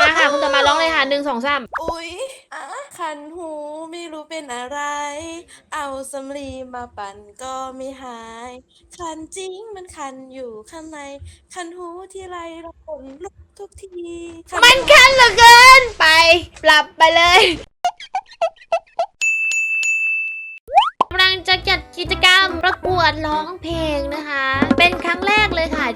มาค่ะคุณต่อมาร้องเลยค่ะหนึ่งสองสามอุ๊ยอะคันหูไม่รู้เป็นอะไร เอาสำลีมาปั่นก็ไม่หาย คันจริงมันคันอยู่ข้างใน คันหูที่ไรเราขนลุกทุกทีคัมันคันเหลือเกิน ไปปรับไปเลยกำลังจะจัดกิจกรรมประกวดร้องเพลงนะคะ เป็นครั้งแรกเลยค่ะ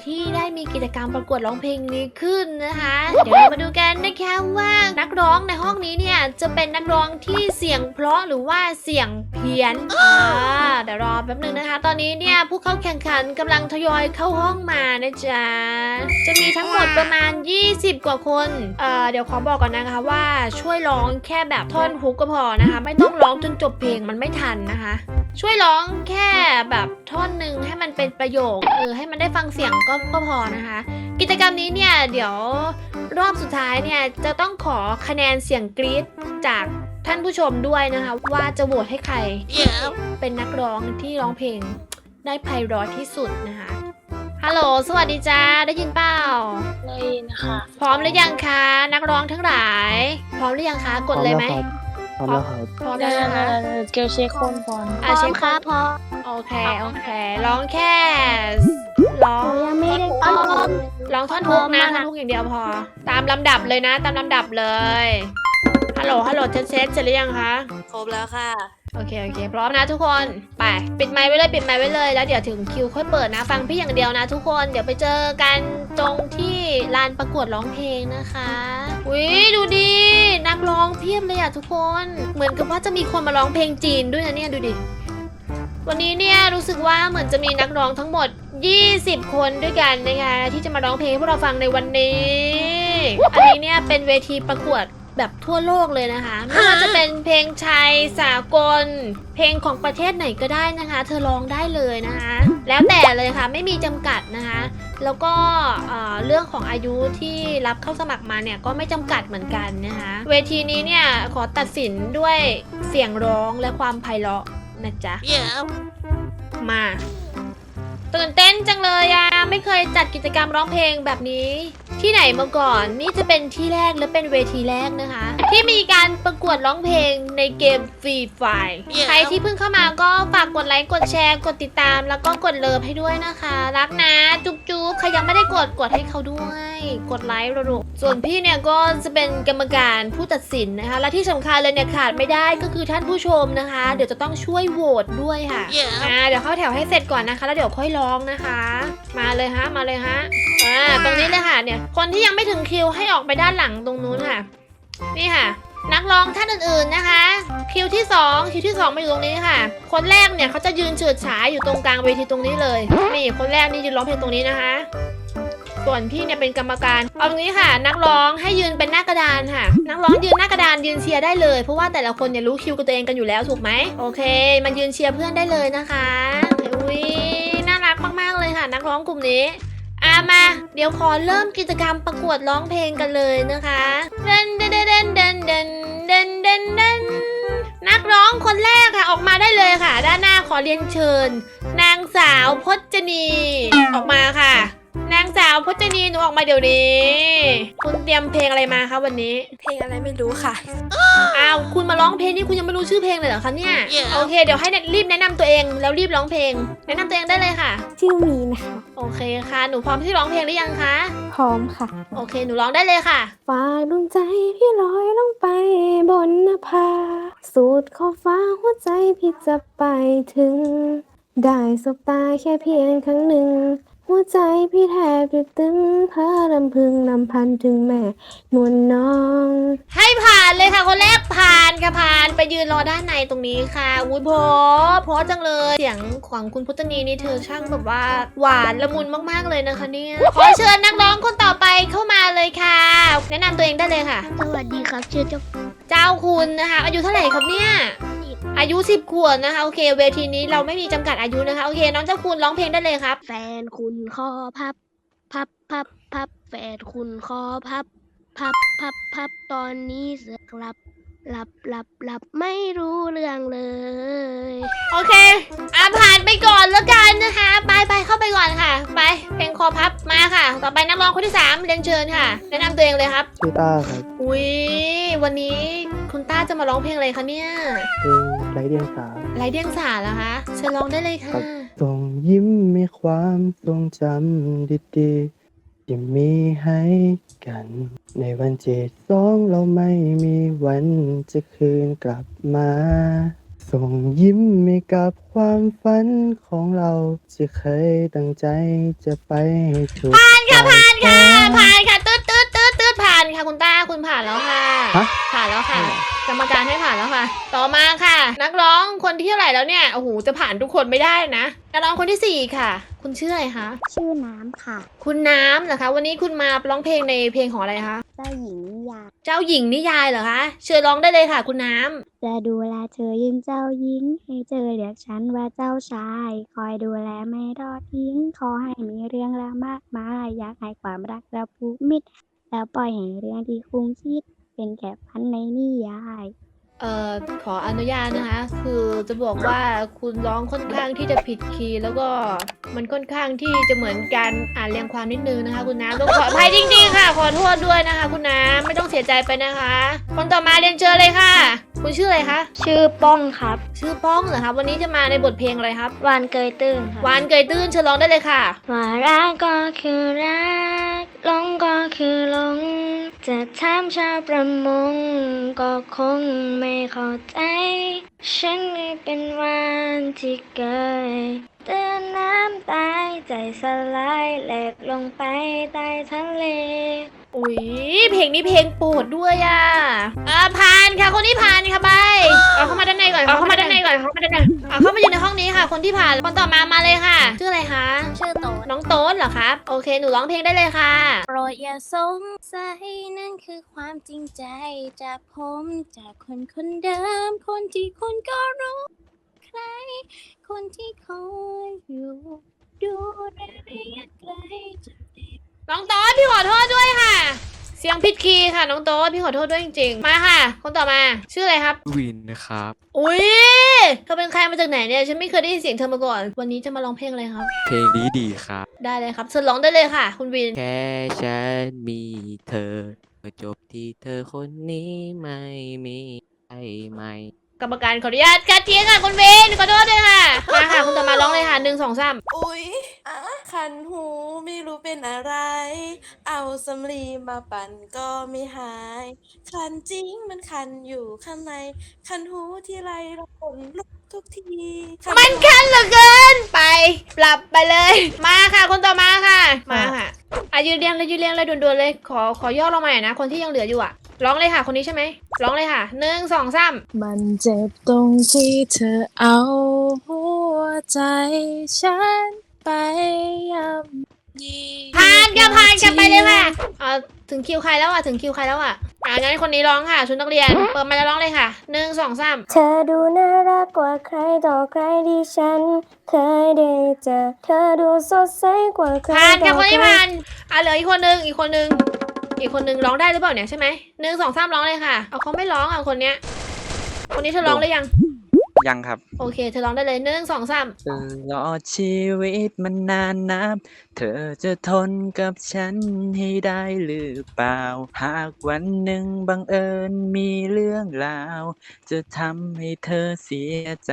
ที่ได้มีกิจกรรมประกวดร้องเพลงนี้ขึ้นนะคะ เดี๋ยวเรามาดูกันนะคะว่านักร้องในห้องนี้เนี่ยจะเป็นนักร้องที่เสียงเพราะหรือว่าเสียงเพี้ยนอ่าเดี๋ยวรอแป๊บนึงนะคะ ตอนนี้เนี่ยผู้เข้าแข่งขันกำลังทยอยเข้าห้องมานะจ๊ะจะมีทั้งหมดประมาณ 20 กว่าคนเอ่อเดี๋ยวขอบอกก่อนนะคะว่าช่วยร้องแค่แบบท่อนฮุกก็พอนะคะ ไม่ต้องร้องจนจบเพลงมันไม่ทันนะคะ ช่วยร้องแค่แบบท่อนหนึ่งให้มันเป็นประโยคเออให้มันได้ฟังเสียงก็ก็พอนะคะ กิจกรรมนี้เนี่ยเดี๋ยวรอบสุดท้ายเนี่ยจะต้องขอคะแนนเสียงกรี๊ดจากท่านผู้ชมด้วยนะคะ ว่าจะโหวตให้ใครเป็นนักร้องที่ร้องเพลงได้ไพเราะที่สุดนะคะฮัลโหลสวัสดีจ้าได้ยินเปล่าเลยนะคะพร้อมหรือยังคะ นักร้องทั้งหลาย พร้อมหรือยังคะ กดเลยไหม พร้อมแล้วครับพร้อมเดี๋แล้ยววนะคะ เกลเช็คคนก่อนอะเช็คค่ะพร้อมโอเคโอเคร้องแค่ร้องยังไม่ได้ต้อนร้องท่อนฮุกนะท่อนฮุกอย่างเดียวพอ ตามลำดับเลยนะ ตามลำดับเลยฮั ลโหล ฮัลโหลเช็ดเช็ดเสร็จหรือยังคะ ครบแล้วค่ะ โอเค โอเค พร้อมนะทุกคน ไป ปิดไมค์ไว้เลย ปิดไมค์ไว้เลย แล้วเดี๋ยวถึงคิวค่อยเปิดนะ ฟังพี่อย่างเดียวนะทุกคน เดี๋ยวไปเจอกันตรงที่ลานประกวดร้องเพลงนะคะ อุ้ยดูดิ นักร้องเพียบเลยอะทุกคน เหมือนกับว่าจะมีคนมาร้องเพลงจีนด้วยนะเนี่ยดูดิ วันนี้เนี่ยรู้สึกว่าเหมือนจะมีนักร้องทั้งหมด 20 คนด้วยกันนะคะที่จะมาร้องเพลงให้พวกเราฟังในวันนี้ อันนี้เนี่ยเป็นเวทีประกวด แบบทั่วโลกเลยนะคะ ไม่ว่าจะเป็นเพลงไทยสากล เพลงของประเทศไหนก็ได้นะคะ เธอร้องได้เลยนะคะ แล้วแต่เลยค่ะไม่มีจำกัดนะคะ แล้วก็เอ่อเรื่องของอายุที่รับเข้าสมัครมาเนี่ยก็ไม่จำกัดเหมือนกันนะคะ เวทีนี้เนี่ยขอตัดสินด้วยเสียงร้องและความไพเราะนะจ๊ะมา ตื่นเต้นจังเลยอะไม่เคยจัดกิจกรรมร้องเพลงแบบนี้ ที่ไหนมาก่อนนี่จะเป็นที่แรกและเป็นเวทีแรกนะคะ ที่มีการประกวดร้องเพลงในเกมฟรีไฟใครที่เพิ่งเข้ามาก็ฝากกดไลค์กดแชร์กดติดตาม แล้วก็กดเลิฟให้ด้วยนะคะ รักนะจุ๊บจุ๊บใครยังไม่ได้กดกดให้เขาด้วย กดไลค์รัวๆส่วนพี่เนี่ยก็จะเป็นกรรมการผู้ตัดสินนะคะ และที่สำคัญเลยเนี่ยขาดไม่ได้ก็คือท่านผู้ชมนะคะ เดี๋ยวจะต้องช่วยโหวตด้วยค่ะอ่าเดี๋ยวเข้าแถวให้เสร็จก่อนนะคะ แล้วเดี๋ยวค่อยร้องนะคะ มาเลยฮะมาเลยฮะอ่าตรงนี้เลยค่ะเนี่ยคนที่ยังไม่ถึงคิวให้ออกไปด้านหลังตรงนู้นค่ะ นี่ค่ะ นักร้องท่านอื่นๆนะคะ คิวที่สองคิวที่สองมาอยู่ตรงนี้ค่ะ คนแรกเนี่ยเขาจะยืนเฉิดฉายอยู่ตรงกลางเวทีตรงนี้เลยนี่คนแรกนี่ยืนร้องเพลงตรงนี้นะคะส่วนพี่เนี่ยเป็นกรรมการ เอาตรงนี้ค่ะ นักร้องให้ยืนเป็นหน้ากระดานค่ะ นักร้องยืนหน้ากระดานยืนเชียร์ได้เลย เพราะว่าแต่ละคนเนี่ยรู้คิวกับตัวเองกันอยู่แล้วถูกไหมโอเคมันยืนเชียร์เพื่อนได้เลยนะคะอุ้ย มากๆเลยค่ะนักร้องกลุ่มนี้อามา เดี๋ยวขอเริ่มกิจกรรมประกวดร้องเพลงกันเลยนะคะเดนเดนเดนเดนเดนเดนเดนเดนนักร้องคนแรกค่ะออกมาได้เลยค่ะ ด้านหน้าขอเรียนเชิญ นางสาวพจนีออกมาค่ะ นางสาวพจนีหนูออกมาเดี๋ยวนี้ คุณเตรียมเพลงอะไรมาคะวันนี้ เพลงอะไรไม่รู้ค่ะ อ้าวคุณมาร้องเพลงนี่คุณยังไม่รู้ชื่อเพลงเลยเหรอคะเนี่ย Yeah. โอเค เดี๋ยวให้รีบแนะนำตัวเองแล้วรีบร้องเพลง แนะนำตัวเองได้เลยค่ะ ชื่อมีนะคะโอเคค่ะ หนูพร้อมที่ร้องเพลงหรือยังคะ พร้อมค่ะโอเค หนูร้องได้เลยค่ะ ฝากดวงใจพี่ลอยลงไปบนนภา สูดขอบฟ้าหัวใจพี่จะไปถึง ได้สบตาแค่เพียงครั้งหนึ่ง หัวใจพี่แทบจะตึงเพ้อรำพึงลำพันถึงแม่นวลน้อง ให้ผ่านเลยค่ะคนแรกผ่านค่ะผ่านไปยืนรอด้านในตรงนี้ค่ะอุ้ยเพราะเพราะจังเลยเสียงของคุณพุทธนีนี่เธอช่างแบบว่าหวานละมุนมากๆเลยนะคะเนี่ยขอเชิญนักร้องคนต่อไปเข้ามาเลยค่ะ แนะนำตัวเองได้เลยค่ะ สวัสดีครับชื่อเจ้าเจ้าคุณนะคะ อายุเท่าไหร่ครับเนี่ย อายุ 10 ขวบนะคะ โอเค เวทีนี้เราไม่มีจำกัดอายุนะคะ โอเค น้องเจ้าคุณร้องเพลงได้เลยครับ แฟนคุณคอพับ พับพับพับแฟนคุณคอพับ พับพับพับตอนนี้เสือกลับหลับหลับหลับไม่รู้เรื่องเลย โอเคอะผ่านไปก่อนแล้วกันนะคะไปไปเข้าไอพับมาค่ะ ต่อไปนักร้องคนที่สามเรียนเชิญค่ะ แนะนำตัวเองเลยครับ ชื่อต้าครับอุ้ยวันนี้คุณต้าจะมาร้องเพลงอะไรคะเนี่ยเพลงไรเดียงสาไรเดียงสาเหรอคะเชิญร้องได้เลยค่ะ ส่งยิ้มมีความทรงจำดีๆที่มีให้กัน ในวันเจ็ดสองเราไม่มีวันจะคืนกลับมา ส่งยิ้มให้กับความฝันของเราที่เคยตั้งใจจะไปให้ถูกผ่านค่ะผ่านค่ะผ่าผ่านค่ะตืดตืดตืดตืดผ่านค่ะคุณต้าคุณผ่านแล้วค่ะ ฮะ ผ่านแล้วค่ะ กรรมการให้ผ่านแล้วค่ะ ต่อมาค่ะ นักร้องคนที่เท่าไหร่แล้วเนี่ยโอ้โหจะผ่านทุกคนไม่ได้นะนักร้องคนที่สี่ค่ะ คุณชื่ออะไรคะชื่อน้ำค่ะ คุณน้ำเหรอคะ วันนี้คุณมาร้องเพลงในเพลงของอะไรคะ เจ้าหญิงนิยาย เจ้าหญิงนิยายเหรอคะ เชิญร้องได้เลยค่ะ คุณน้ำจะดูแลเธอยิ่งเจ้าหญิง ให้เธอเรียกฉันว่าเจ้าชาย คอยดูแลไม่ทอดทิ้ง ขอให้มีเรื่องราวมากมายอยากให้ความรักเราผูกมิตร แล้วปล่อยให้เรื่องที่คุ้งคิด เป็นแก่พันในนิยาย เอ่อขออนุญาตนะคะ คือจะบอกว่าคุณร้องค่อนข้างที่จะผิดคีย์แล้วก็มันค่อนข้างที่จะเหมือนการอ่านเรียงความนิดนึงนะคะ คุณน้ำต้องขออภัยจริงๆค่ะ ขอโทษด้วยนะคะ คุณน้ำไม่ต้องเสียใจไปนะคะ คนต่อมาเรียนเชิญเลยค่ะ คุณชื่ออะไรคะชื่อป้องครับชื่อป้องเหรอคะวันนี้จะมาในบทเพลงอะไรครับวานเกยตื้นครับวานเกยตื้นเชิญร้องได้เลยค่ะ ว่ารักก็คือรักหลงก็คือหลง จะถามชาวประมงก็คงไม่เข้าใจ ฉันไม่เป็นวานที่เกยเตือนน้ำตายใจสลายแหลกลงไปใต้ทะเล อุ้ยเพลงนี้เพลงโปรดด้วยอะอ่าผ่านค่ะคนที่ผ่านค่ะไปเอาเข้ามาด้านในก่อนเอาเข้ามาด้านใน ก่อนเข้ามาด้านในเอาเข้ามาอยู่ในห้องนี้ค่ะ คนที่ผ่านคนต่อมามาเลยค่ะ ชื่ออะไรคะชื่อโตนน้องโต๊ดเหรอครับโอเคหนูร้องเพลงได้เลยค่ะ โปรดอย่าสงสัยนั่นคือความจริงใจจากผมจากคนคนเดิม คนที่คุณก็รู้ใคร คนที่คอยอยู่ ดูแลระยะไกลจากน้องโต๊ดพี่ขอโทษด้วยค่ะเสียงผิดคีย์ค่ะน้องโต๊ดพี่ขอโทษด้วยจริงๆ มาค่ะ คนต่อมาชื่ออะไรครับ วินนะครับ อุ้ยเธอเป็นใครมาจากไหนเนี่ย ฉันไม่เคยได้ยินเสียงเธอมาก่อน วันนี้จะมาร้องเพลงอะไรครับ เพลงนี้ดีครับ ได้เลยครับเชิญร้องได้เลยค่ะ คุณวิน แค่ฉันมีเธอก็จบที่เธอคนนี้ไม่มีใครใหม่ กรรมการขออนุญาตคัดเทียงค่ะคุณวินขอโทษด้วยค่ะ มาค่ะคุณต่อมาร้องเลยค่ะหนึ่งสองสามอุ๊ยอะคันหูไม่รู้เป็นอะไร เอาสำลีมาปั่นก็ไม่หาย คันจริงมันคันอยู่ข้างใน คันหูที่ไรเราขนลุกทุกทีคัมันคันเหลือเกิน ไป ปรับไปเลย มาค่ะคนต่อมาค่ะ มาค่ะอายืนเรียงเลยยืนเรียงเลยด่วนๆเลย ขอขอย่อลงมาหน่อยนะ คนที่ยังเหลืออยู่อะ ร้องเลยค่ะ คนนี้ใช่ไหมร้องเลยค่ะหนึ่งสองสามมันเจ็บตรงที่เธอเอาหัวใจฉันไปย่ำยีผ่านค่ะผ่านค่ะไปเลยค่ะเอาถึงคิวใครแล้วอะถึงคิวใครแล้วอะอ่างั้นคนนี้ร้องค่ะชุดนักเรียน เปิดมาแล้วร้องเลยค่ะหนึ่งสองสามเธอดูน่ารักกว่าใครต่อใครที่ฉัน เคยได้เจอเธอดูสดใสกว่าใครผ่านต่ค่ะอคนใคนี้รผ่านอะเหลืออีกคนนึงอีกคนนึง อีกคนนึงร้องได้หรือเปล่าเนี่ยใช่ไหมหนึ่งสองสามร้องเลยค่ะ เอาเขาไม่ร้องอะคนเนี้ยคนนี้เธอร้องหรือยัง ยังครับ โอเค เธอร้องได้เลยหนึ่งสองสามตลอดชีวิตมันนานนับ เธอจะทนกับฉันให้ได้หรือเปล่า หากวันหนึ่งบังเอิญมีเรื่องราว จะทำให้เธอเสียใจ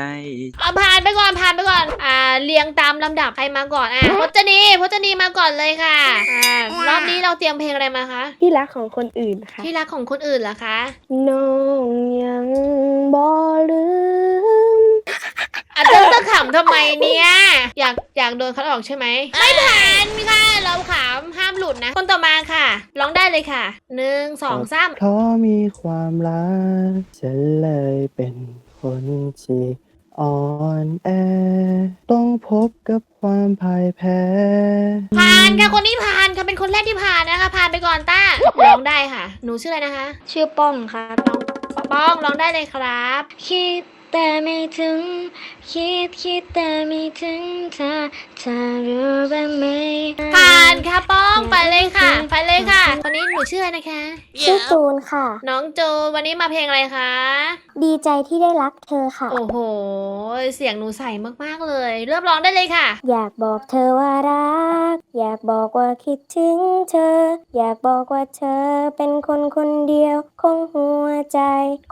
เอาผ่านไปก่อนผ่านไปก่อน อ่า เรียงตามลำดับใครมาก่อน อะพจนีพจนีมาก่อนเลยค่ะ อ่ารอบนี้เราเตรียมเพลงอะไรมาคะ ที่รักของคนอื่นค่ะ ที่รักของคนอื่นเหรอคะ น้องยังบ่ลืมอะ เธอจะขำทำไมเนี่ย อยากอยากโดนคัดออกใช่ไหม ไม่ผ่านค่ะ เราขำห้ามหลุดนะ คนต่อมาค่ะ ร้องได้เลยค่ะ หนึ่งสองสามเพราะมีความรักฉันเลยเป็นคนที่อ่อนแอ ต้องพบกับความพ่ายแพ้ ผ่านค่ะคนนี้ผ่านค่ะเป็นคนแรกที่ผ่านนะคะ ผ่านไปก่อนต้าร้องได้ค่ะ หนูชื่ออะไรนะคะ ชื่อป้องครับป้องร้องได้เลยครับ คิด แต่ไม่ถึง คิดคิดแต่ไม่ถึงเธอเธอรู้บ้างไหมผ่านค่ะป้องไปเลยค่ะ ไปเลยค่ะ วันนี้หนูชื่ออะไรนะคะชื่อจูนค่ะ น้องโจวันนี้มาเพลงอะไรคะ ดีใจที่ได้รักเธอค่ะ โอ้โห เสียงหนูใสมากๆเลย เริ่มร้องได้เลยค่ะ อยากบอกเธอว่ารัก อยากบอกว่าคิดถึงเธอ อยากบอกว่าเธอเป็นคนคนเดียวของหัวใจ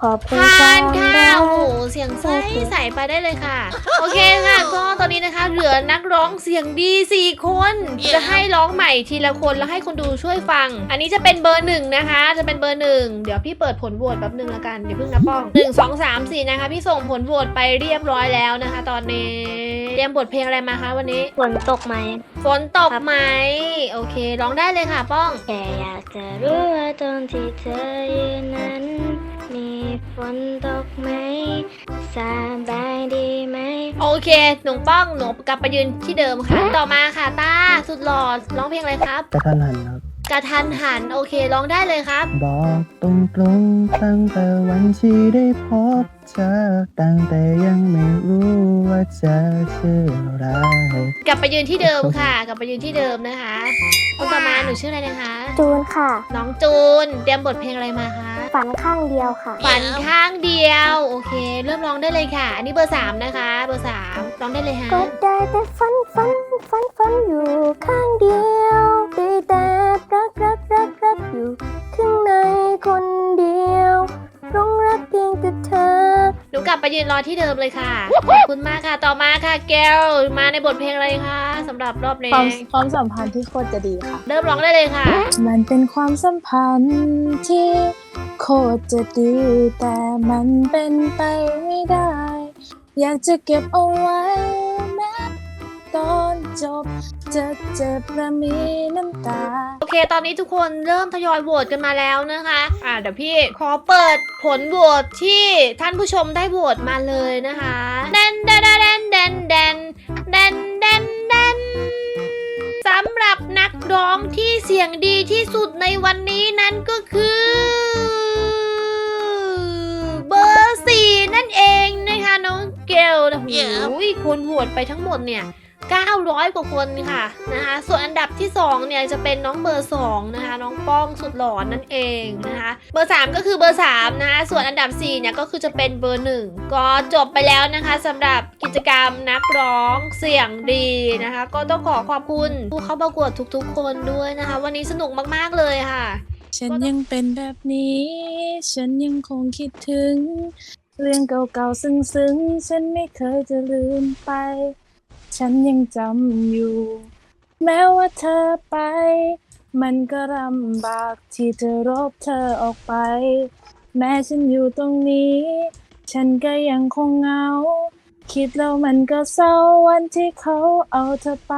ขอบคุณคผ่าวานมค่ะรัก โอ้โหเสียงใสใสไปได้เลยค่ะ โอเคค่ะก็ตอนนี้นะคะ เหลือนักร้องเสียงดีสี่คนจะให้ร้องใหม่ทีละคนแล้วให้คนดูช่วยฟัง อันนี้จะเป็นเบอร์หนึ่งนะคะ จะเป็นเบอร์หนึ่งเดี๋ยวพี่เปิดผลโหวตแป๊บหนึงละกันเดี๋ยวเพิ่งนะป้องหนึ่งสองสามสี่นะคะ พี่ส่งผลโหวตไปเรียบร้อยแล้วนะคะ ตอนนี้เตรียมบทเพลงอะไรมาคะวันนี้ ฝนตกไหม ฝนตกไหม โอเค ร้องได้เลยค่ะป้อง แค่อยากจะรู้ว่าตรงที่เธอยืนนั้น มีฝนตกไหมสบายดีไหม โอเค หนุ่มป้อง หนูกลับไปยืนที่เดิมค่ะ ต่อมาค่ะตาสุดหล่อร้องเพลงอะไรครับ กระทันหันครับ กระทันหันโอเคร้องได้เลยครับ บอกตรงตรงๆตั้งแต่วันที่ได้พบเธอ ตั้งแต่ยังไม่รู้ว่าจะชื่ออะไร กลับไปยืนที่เดิมค่ะ กลับไปยืนที่เดิมนะคะคนต่อมาหนูชื่ออะไรนะคะ จูนค่ะ น้องจูน เตรียมบทเพลงอะไรมาคะฝันข้างเดียวค่ะ ฝันข้างเดียว โอเค เริ่มร้องได้เลยค่ะ อันนี้เบอร์สามนะคะ เบอร์สามร้องได้เลยฮะก็ได้แต่ฝันฝันฝันฝันอยู่ข้างเดียว อยู่ข้างในคนเดียวต้องรักเพียงแต่เธอ หนูกลับไปยืนรอที่เดิมเลยค่ะ ขอบคุณมากค่ะ ต่อมาค่ะแก้ว มาในบทเพลงอะไรคะสำหรับรอบนี้ความความสัมพันธ์ที่โคตรจะดีค่ะ เริ่มร้องได้เลยค่ะ มันเป็นความสัมพันธ์ที่โคตรจะดีแต่มันเป็นไปไม่ได้ อยากจะเก็บเอาไว้แม้ตอนจบจะเจ็บและมีน้ำตา โอเค ตอนนี้ทุกคนเริ่มทยอยโหวตกันมาแล้วนะคะ อ่าเดี๋ยวพี่ขอเปิดผลโหวตที่ท่านผู้ชมได้โหวตมาเลยนะคะแดนแดนแดนแดนแดนแดนแดนแดนสำหรับนักร้องที่เสียงดีที่สุดในวันนี้นั้นก็คือเบอร์สี่นั่นเองนะคะน้องเกลนะโอ้ยคนโหวตไปทั้งหมดเนี่ย 900 กว่าคนค่ะนะคะส่วนอันดับที่2เนี่ยจะเป็นน้องเบอร์2นะคะน้องป้องสุดหล่อนนั่นเองนะคะเบอร์ 3 ก็คือเบอร์3นะคะส่วนอันดับ4เนี่ยก็คือจะเป็นเบอร์ 1 ก็จบไปแล้วนะคะสำหรับกิจกรรมนักร้องเสียงดีนะคะ ก็ต้องขอขอบคุณผู้เข้าประกวดทุกๆ คนด้วยนะคะ วันนี้สนุกมากๆเลยค่ะ ฉันยังเป็นแบบนี้ ฉันยังคงคิดถึง เรื่องเก่าๆซึ้งๆ ฉันไม่เคยจะลืมไป ฉันยังจำอยู่ แม้ว่าเธอไป มันก็ลำบากที่จะรบเธอออกไป แม้ฉันอยู่ตรงนี้ ฉันก็ยังคงเหงา คิดแล้วมันก็เศร้าวันที่เขาเอาเธอไป